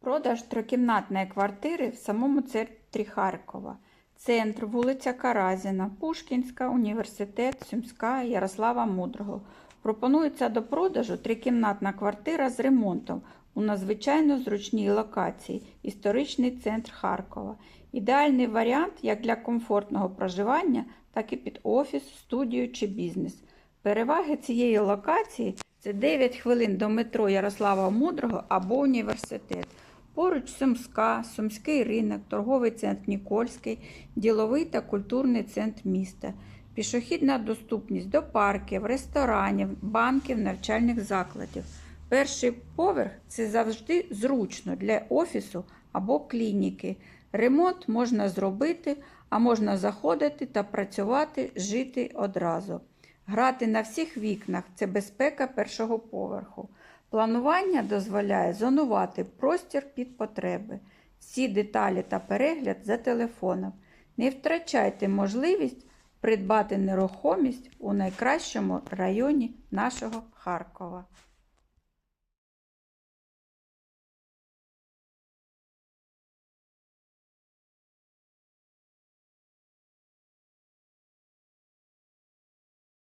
Продаж трикімнатної квартири в самому центрі Харкова. Центр, вулиця Каразіна, Пушкінська, університет, Сумська, Ярослава Мудрого. Пропонується до продажу трикімнатна квартира з ремонтом у надзвичайно зручній локації історичний центр Харкова. Ідеальний варіант як для комфортного проживання, так і під офіс, студію чи бізнес. Переваги цієї локації це 9 хвилин до метро Ярослава Мудрого або університет. Поруч Сумська, Сумський ринок, торговий центр Нікольський, діловий та культурний центр міста, пішохідна доступність до парків, ресторанів, банків, навчальних закладів. Перший поверх це завжди зручно для офісу або клініки. Ремонт можна зробити, а можна заходити та працювати, жити одразу. Грати на всіх вікнах це безпека першого поверху. Планування дозволяє зонувати простір під потреби. Всі деталі та перегляд за телефоном. Не втрачайте можливість придбати нерухомість у найкращому районі нашого Харкова.